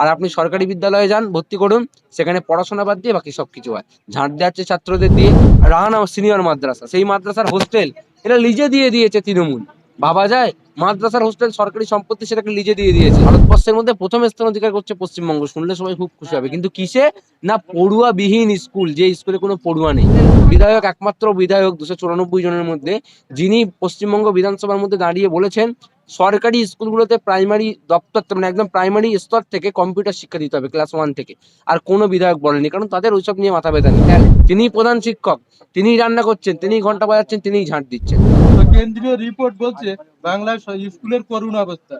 আর আপনি সরকারি বিদ্যালয়ে যান, ভর্তি করুন, সেখানে পড়াশোনা বাদ দিয়ে বাকি সব কিছু হয়। ঝাঁট দেওয়াচ্ছে ছাত্রদের দিয়ে, রাহানা সিনিয়র মাদ্রাসা, সেই মাদ্রাসার হোস্টেল এটা লিজে দিয়ে দিয়েছে তৃণমূল। ভাবা যায় মাদ্রাসার হোস্টেল সরকারি সম্পত্তি সেটাকে লিজে দিয়ে দিয়েছে। ভারতবর্ষের মধ্যে প্রথম স্থান অধিকার করছে পশ্চিমবঙ্গ শুনলে সবাই খুব খুশি হবে। কিন্তু কিসে? না পড়ুয়াবিহীন স্কুল যে স্কুলে কোনো পড়ুয়া নেই। বিধায়ক একমাত্র বিধায়ক দুশো চুরানব্বই জনের মধ্যে যিনি পশ্চিমবঙ্গ বিধানসভার মধ্যে দাঁড়িয়ে বলেছেন সরকারি স্কুলগুলোতে প্রাইমারি দপ্তর মানে একদম প্রাইমারি স্তর থেকে কম্পিউটার শিক্ষা দিতে হবে ক্লাস ওয়ান থেকে। আর কোনো বিধায়ক বলেনি কারণ তাদের ওইসব নিয়ে মাথা ব্যথা নেই। তিনিই প্রধান শিক্ষক তিনিই রান্না করছেন তিনিই ঘণ্টা বাজাচ্ছেন তিনিই ঝাঁট দিচ্ছেন। কেন্দ্রীয় রিপোর্ট বলছে বাংলায় স- স্কুলের করুণ অবস্থা।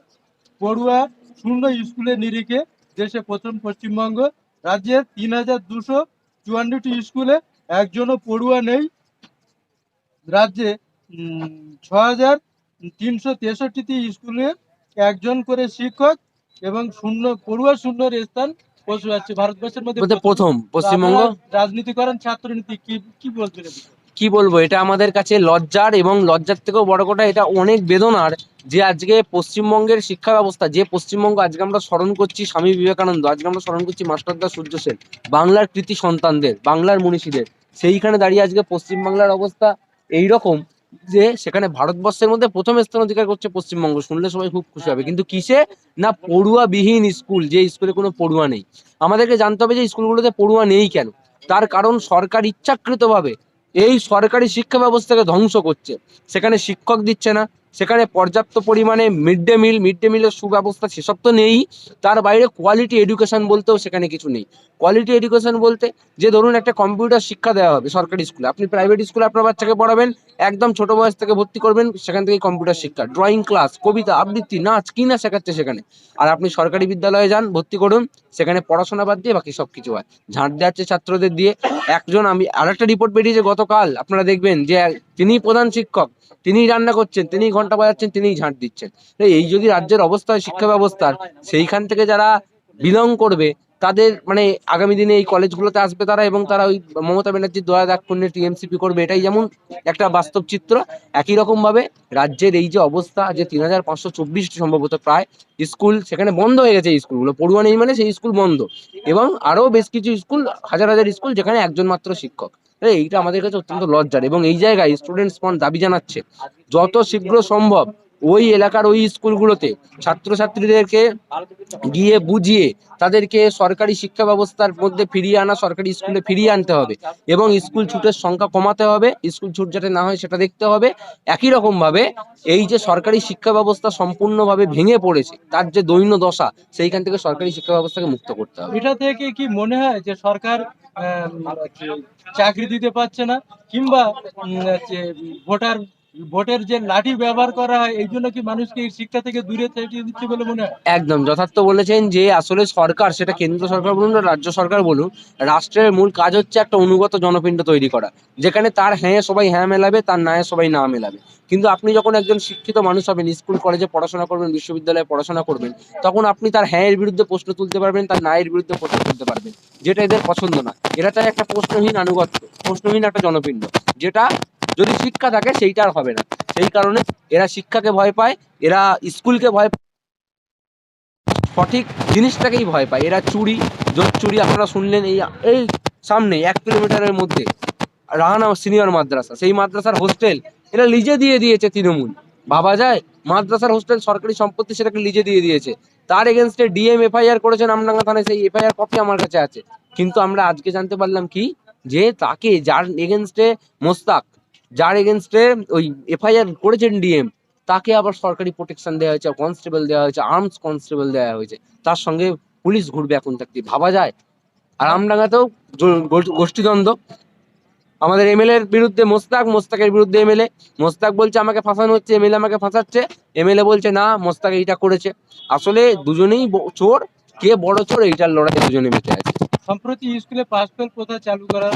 পড়ুয়া শূন্য স্কুলের নিরিখে দেশে প্রথম পশ্চিমবঙ্গ রাজ্যের তিন হাজার দুশো চুয়ান্নটি স্কুলে একজনও পড়ুয়া নেই। রাজ্যে ছ হাজার তিনশো তেষট্টিটি স্কুলে একজন করে শিক্ষক এবং শূন্য পড়ুয়া শূন্যর স্থান পশু আছে ভারতবর্ষের মধ্যে প্রথম পশ্চিমবঙ্গ? আপনারা রাজনীতি করেন ছাত্রনীতি কি কি বিষয়ে? কি বলব, এটা আমাদের কাছে লজ্জার এবং লজ্জার থেকেও বড় কথা, এটা অনেক বেদনার যে আজকে পশ্চিমবঙ্গের শিক্ষা ব্যবস্থা, যে পশ্চিমবঙ্গ আজকে আমরা স্মরণ করছি স্বামী বিবেকানন্দ, আজকে আমরা স্মরণ করছি মাস্টারদা সূর্য সেন, বাংলার কৃতি সন্তানদের, বাংলার মনীষীদের। সেইখানে দাঁড়িয়ে আজকে পশ্চিমবাংলার অবস্থা এই রকম যে সেখানে ভারতবর্ষের মধ্যে প্রথম স্থান অধিকার করছে পশ্চিমবঙ্গ, শুনলে সবাই খুব খুশি হবে। কিন্তু কিসে? না, পড়ুয়াবিহীন স্কুল, যে স্কুলে কোনো পড়ুয়া নেই। আমাদেরকে জানতে হবে যে স্কুলগুলোতে পড়ুয়া নেই কেন? তার কারণ সরকার ইচ্ছাকৃতভাবে এই সরকারি শিক্ষা ব্যবস্থাকে ধ্বংস করছে। সেখানে শিক্ষক দিচ্ছে না সেখানে পর্যাপ্ত পরিমাণে mid day meal mid day মিলের সুব্যবস্থা সেসব তো নেই। তার বাইরে কোয়ালিটি এডুকেশন বলতেও সেখানে কিছু নেই। কোয়ালিটি এডুকেশন বলতে যে ধরুন একটা কম্পিউটার শিক্ষা দেওয়া হবে সরকারি স্কুলে আপনি প্রাইভেট স্কুলে আপনার বাচ্চাকে পড়াবেন, একদম ছোট বয়স থেকে ভর্তি করবেন, সেখান থেকে কম্পিউটার শিক্ষা ড্রয়িং ক্লাস কবিতা, আবৃত্তি, নাচ, কি না শেখাচ্ছে সেখানে। আর আপনি সরকারি বিদ্যালয়ে যান, ভর্তি করুন, সেখানে পড়াশোনা বাদ দিয়ে বাকি সব কিছু হয়। ঝাঁট দেওয়াচ্ছে ছাত্রদের দিয়ে। একজন আমি আরেকটা রিপোর্ট বেরিয়েছে গতকাল, আপনারা দেখবেন যে তিনিই প্রধান শিক্ষক, তিনিই রান্না করছেন, তিনিই ঘণ্টা বাজাচ্ছেন, তিনিই ঝাঁট দিচ্ছেন। এই যদি রাজ্যের অবস্থা হয়, শিক্ষা ব্যবস্থার, সেইখান থেকে যারা বিলং করবে, তাদের মানে আগামী দিনে এই কলেজগুলোতে আসবে তারা এবং তারা ওই মমতা ব্যানার্জির দয়া দাগ পুণ্যে টিএমসিপি করবে, এটাই যেমন একটা বাস্তব চিত্র, একই রকম ভাবে রাজ্যের এই যে অবস্থা যে তিন হাজার পাঁচশো চব্বিশটি সম্ভবত প্রায় স্কুল, সেখানে বন্ধ হয়ে গেছে এই স্কুলগুলো, পড়ুয়া নেই মানে সেই স্কুল বন্ধ। এবং আরও বেশ কিছু স্কুল, হাজার হাজার স্কুল যেখানে একজন মাত্র শিক্ষক। এইটা আমাদের কাছে অত্যন্ত লজ্জার এবং এই জায়গায় স্টুডেন্টস ফ্রন্ট দাবি জানাচ্ছে, যত শীঘ্র সম্ভব ওই এলাকার ওই স্কুলগুলোতে ছাত্রছাত্রীদেরকে গিয়ে বুঝিয়ে তাদেরকে সরকারি শিক্ষা ব্যবস্থার মধ্যে ফিরিয়ে আনা, সরকারি স্কুলে ফিরিয়ে আনতে হবে এবং স্কুল ছুটের সংখ্যা কমাতে হবে, স্কুল ছুট যাতে না হয় সেটা দেখতে হবে। একই রকম ভাবে এই যে সরকারি শিক্ষা ব্যবস্থা সম্পূর্ণভাবে ভেঙে পড়েছে, তার যে দৈন্য দশা সেইখান থেকে সরকারি শিক্ষা ব্যবস্থাকে মুক্ত করতে হবে। এটা থেকে কি মনে হয় যে সরকার চাকরি দিতে পারছে না কিংবা ভোটার ভোটের যে লাঠি ব্যবহার করা হয়, এই জন্য কি মানুষকে এই শিক্ষা থেকে দূরে সরিয়ে দিচ্ছে বলে মনে হয়? একদম, যথার্থ বলেছেন যে আসলে সরকার, সেটা কেন্দ্র সরকার বলুন আর রাজ্য সরকার বলুন, রাষ্ট্রের মূল কাজ হচ্ছে একটা অনুগত জনপিণ্ড তৈরি করা। যেখানে তার হ্যাঁ সবাই হ্যাঁ মেলাবে, তার না সবাই না মেলাবে। কিন্তু আপনি যখন একজন শিক্ষিত মানুষ হবেন, স্কুল, কলেজে পড়াশোনা করবেন, বিশ্ববিদ্যালয়ে পড়াশোনা করবেন, তখন আপনি তার হ্যাঁ এর বিরুদ্ধে প্রশ্ন তুলতে পারবেন, তার না এর বিরুদ্ধে প্রশ্ন তুলতে পারবেন, যেটা এদের পছন্দ না। এরা চায় একটা প্রশ্নহীন আনুগত্য, প্রশ্নহীন একটা জনপিণ্ড, যেটা যদি শিক্ষা থাকে, সেইটা আর হবে না। সেই কারণে এরা শিক্ষাকে ভয় পায়, এরা স্কুলকে ভয় সঠিক জিনিসটাকেই ভয় পায়। এরা চুরি, জোর চুরি, আপনারা শুনলেন এই এই সামনে এক কিলোমিটারের মধ্যে, রাহানা সিনিয়র মাদ্রাসা, সেই মাদ্রাসার হোস্টেল, এরা লিজে দিয়ে দিয়েছে তৃণমূল। ভাবা যায়, মাদ্রাসার হোস্টেল সরকারি সম্পত্তি সেটাকে লিজে দিয়ে দিয়েছে। তার এগেনস্টে ডিএম, এফআইআর করেছেন আমডাঙ্গা থানায়, সেই এফআইআর কপি আমার কাছে আছে। কিন্তু আমরা আজকে জানতে পারলাম কি? যে তাকে, যার এগেনস্টে মোস্তাক যার এগেনস্টে ওই এফআইআর করেছেন ডিএম, তাকে আবার সরকারি প্রোটেকশন দেওয়া হয়েছে কনস্টেবল দেওয়া হয়েছে আর্মস কনস্টেবল দেওয়া হয়েছে। তার সঙ্গে পুলিশ ঘুরবে এখন থাকতে ভাবা যায়? আর আমডাঙ্গাতেও গোষ্ঠীদ্বন্দ্ব। আমাদের এমএলএ এর বিরুদ্ধে মোস্তাক, মোস্তাকের বিরুদ্ধে এমএলএ। মোস্তাক বলছে, আমাকে ফাঁসানো হচ্ছে, এমএলএ আমাকে ফাঁসাচ্ছে। এমএলএ বলছে, না, মোস্তাক এইটা করেছে। আসলে দুজনেই চোর। কে বড় চোর, এইটার লড়াই দুজনে মেতে আছে। সম্প্রতি স্কুলে পাস ফেল প্রথা চালু করার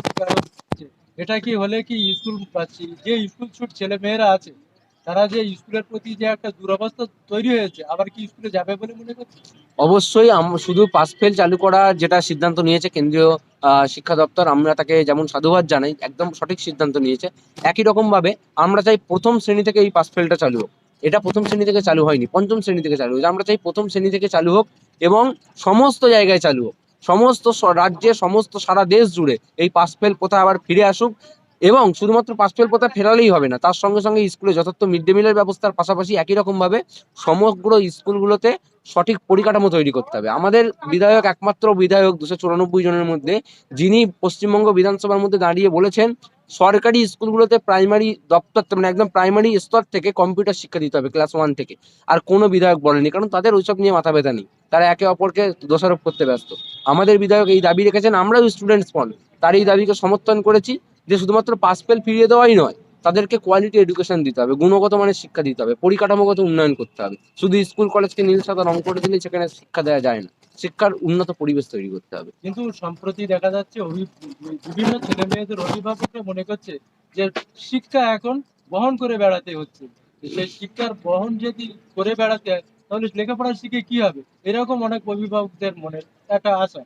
এটা কি হলে কি স্কুল পাচ্ছি? যে স্কুল ছুট ছেলে মেয়েরা আছে, তারা যে স্কুলের প্রতি যে একটা দুরবস্থা তৈরি হয়েছে, আবার কি স্কুলে যাবে বলে মনে করছে? অবশ্যই শুধু পাস ফেল চালু করা যেটা সিদ্ধান্ত নিয়েছে কেন্দ্রীয় শিক্ষা দপ্তর, আমরা তাকে যেমন সাধুবাদ জানাই, একদম সঠিক সিদ্ধান্ত নিয়েছে। একই রকম ভাবে আমরা চাই প্রথম শ্রেণি থেকে এই পাস ফেলটা চালু হোক। এটা প্রথম শ্রেণি থেকে চালু হয়নি, পঞ্চম শ্রেণি থেকে চালু হয়েছে। আমরা চাই প্রথম শ্রেণি থেকে চালু হোক এবং সমস্ত জায়গায় চালু হোক। সমস্ত রাজ্যে, সমস্ত সারা দেশ জুড়ে এই পাস ফেল প্রথা আবার ফিরে আসুক এবং শুধুমাত্র পাস ফেল প্রথা ফেরালেই হবে না, তার সঙ্গে সঙ্গে স্কুলে যথার্থ মিড ডে মিলের ব্যবস্থার পাশাপাশি একই রকমভাবে সমগ্র স্কুলগুলোতে সঠিক পরিকাঠামো তৈরি করতে হবে। আমাদের বিধায়ক, একমাত্র বিধায়ক দুশো চুরানব্বই জনের মধ্যে, যিনি পশ্চিমবঙ্গ বিধানসভার মধ্যে দাঁড়িয়ে বলেছেন, সরকারি স্কুলগুলোতে প্রাইমারি দপ্তর মানে একদম প্রাইমারি স্তর থেকে কম্পিউটার শিক্ষা দিতে হবে ক্লাস ওয়ান থেকে। আর কোনো বিধায়ক বলেনি কারণ তাদের ওইসব নিয়ে মাথা ব্যথা নেই। তারা একে অপরকে দোষারোপ করতে ব্যস্ত। আমাদের বিধায়ক এই দাবি রেখেছেন, আমরাও স্টুডেন্টস ফল তার এই দাবিকে সমর্থন করেছি যে শুধুমাত্র পাস ফেল ফিরিয়ে দেওয়াই নয়, তাদেরকে কোয়ালিটি এডুকেশন দিতে হবে, গুণগত মানের শিক্ষা দিতে হবে, পরিকাঠামোগত উন্নয়ন করতে হবে। শুধু স্কুল কলেজকে নীল, সাদা রং করে দিলে সেখানে শিক্ষা দেওয়া যায় না। শিক্ষার উন্নত পরিবেশ তৈরি করতে হবে। কিন্তু সম্প্রতি দেখা যাচ্ছে বিভিন্ন ছেলে মেয়েদের অভিভাবকরা মনে করছে যে শিক্ষা এখন বহন করে বেড়াতে হচ্ছে। সেই শিক্ষার বহন যদি করে বেড়াতে তাহলে লেখাপড়া শিখে কি হবে? এরকম অনেক অভিভাবকদের মনে একটা আশা।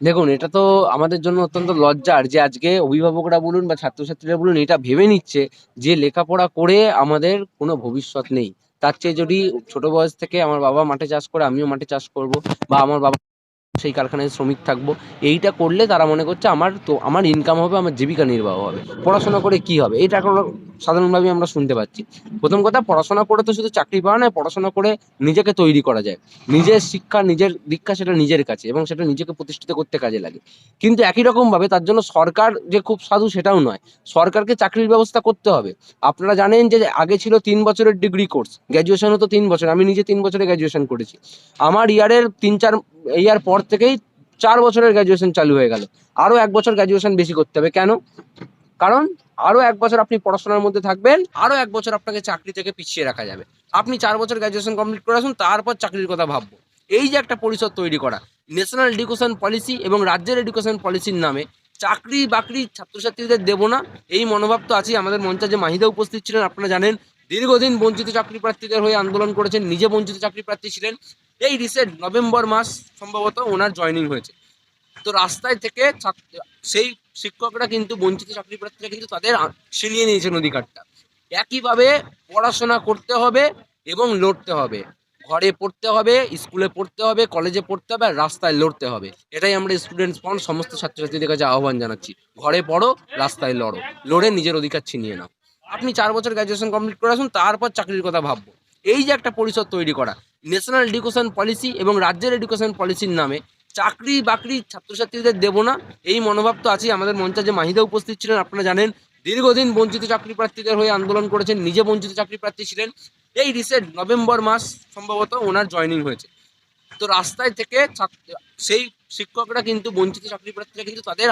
দেখুন, এটা তো আমাদের জন্য অত্যন্ত লজ্জার যে আজকে অভিভাবকরা বলুন বা ছাত্রছাত্রীরা বলুন, এটা ভেবে নিচ্ছে যে লেখাপড়া করে আমাদের কোনো ভবিষ্যৎ নেই। তার চেয়ে যদি ছোট বয়স থেকে আমার বাবা মাঠে চাষ করে, আমিও মাঠে চাষ করব বা আমার বাবা সেই কারখানায় শ্রমিক থাকব। এইটা করলে তারা মনে করছে আমার তো, আমার ইনকাম হবে, আমার জীবিকা নির্বাহ হবে। পড়াশোনা করে কি হবে? এটা এখন সাধারণভাবে আমরা শুনতে পাচ্ছি। প্রথম কথা, পড়াশোনা করে তো শুধু চাকরি পাওয়া নয়, পড়াশোনা করে নিজেকে তৈরি করা যায়। নিজের শিক্ষা, নিজের দীক্ষা সেটা নিজের কাছে এবং সেটা নিজেকে প্রতিষ্ঠিত করতে কাজে লাগে। কিন্তু একই রকমভাবে তার জন্য সরকার যে খুব সাধু সেটাও নয়। সরকারকে চাকরির ব্যবস্থা করতে হবে। আপনারা জানেন যে আগে ছিল তিন বছরের ডিগ্রি কোর্স গ্র্যাজুয়েশন হতো তিন বছর। আমি নিজে তিন বছরে গ্র্যাজুয়েশন করেছি। আমার ইয়ারের তিন চার ইয়ার পর থেকেই চার বছরের গ্র্যাজুয়েশন চালু হয়ে গেল। আরও এক বছর গ্র্যাজুয়েশন বেশি করতে হবে। কেন? কারণ আরও এক বছর আপনি পড়াশোনার মধ্যে থাকবেন আরও এক বছর আপনাকে চাকরি থেকে পিছিয়ে রাখা যাবে। আপনি চার বছর গ্র্যাজুয়েশন কমপ্লিট করে আসুন, তারপর চাকরির কথা ভাববো। এই যে একটা পরিষদ তৈরি করা ন্যাশনাল এডুকেশন পলিসি এবং রাজ্যের এডুকেশন পলিসির নামে চাকরি বাকরি ছাত্রছাত্রীদের দেবো না, এই মনোভাব তো আছেই। আমাদের মঞ্চে যে মাহিদা উপস্থিত ছিলেন, আপনারা জানেন, দীর্ঘদিন বঞ্চিত চাকরি প্রার্থীদের হয়ে আন্দোলন করেছেন, নিজে বঞ্চিত চাকরি প্রার্থী ছিলেন। এই রিসেন্ট নভেম্বর মাস সম্ভবত ওনার জয়নিং হয়েছে। তো রাস্তায় থেকে সেই শিক্ষকরা কিন্তু বঞ্চিত চাকরি প্রার্থীরা কিন্তু তাদের ছিনিয়ে নিয়েছেন অধিকারটা একইভাবে পড়াশোনা করতে হবে এবং লড়তে হবে। ঘরে পড়তে হবে, স্কুলে পড়তে হবে কলেজে পড়তে হবে আর রাস্তায় লড়তে হবে। এটাই আমরা স্টুডেন্টস ফ্রন্ট সমস্ত ছাত্রছাত্রীদের কাছে আহ্বান জানাচ্ছি। ঘরে পড়ো, রাস্তায় লড়ো। লড়ে নিজের অধিকার ছিনিয়ে নাও। আপনি চার বছর গ্র্যাজুয়েশন কমপ্লিট করে আসুন, তারপর চাকরির কথা ভাববো। এই যে একটা পরিষদ তৈরি করা ন্যাশনাল এডুকেশন পলিসি এবং রাজ্যের এডুকেশন পলিসির নামে চাকরি বাকরি ছাত্রছাত্রীদের দেবো না। এই মনোভাব তো আছেই। আমাদের মঞ্চে যে মাহিদা উপস্থিত ছিলেন। আপনারা জানেন, দীর্ঘদিন বঞ্চিত চাকরি প্রার্থীদের হয়ে আন্দোলন করেছেন, নিজে বঞ্চিত চাকরি প্রার্থী ছিলেন। এই রিসেন্ট নভেম্বর মাস সম্ভবত ওনার জয়নিং হয়েছে। তো রাস্তায় থেকে সেই শিক্ষকরা কিন্তু বঞ্চিত চাকরি প্রার্থীরা কিন্তু তাদের